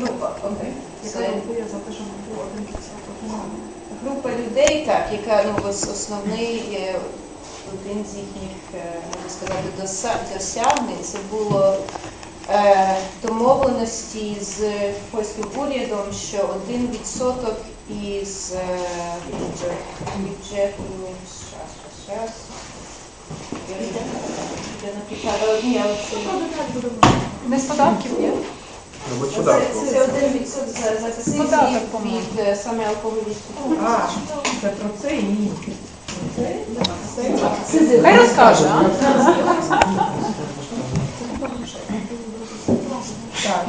група. Відсоток. група людей, так, яка ну, ось основний е, один з їхніх, е, можна сказати, досягнень це було е, домовленості з польським урядом, що один відсоток із бюджету щас. Я не- ні, але це- Не з податків, ні? Це. Це за, цей від, е, саме алкоголю. А, це про це і ні. Хай розкаже, а? Так.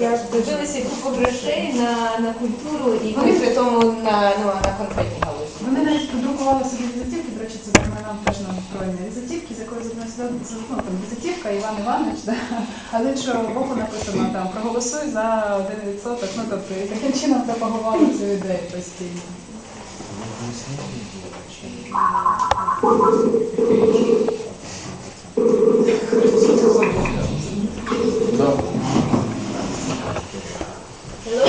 Я ж дивилася купу грошей на, на культуру і при тому на, ну, на конкретні так нам теж нам встроєні візитівки, з якої з ну, там візитівка Іван Іванович, да? а з іншого боку написано там проголосуй за один відсоток. Ну тобто і таким чином пропагували цю ідею постійно. Hello? Hello?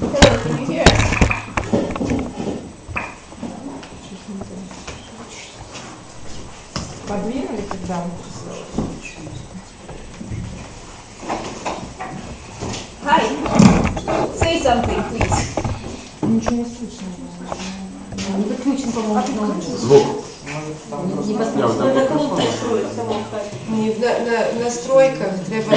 Hello, can you hear Подвинули когда? Hi. Say something, please. Ничего не слышно. Не подключен, по-моему. Звук. На, на, на настройках треба,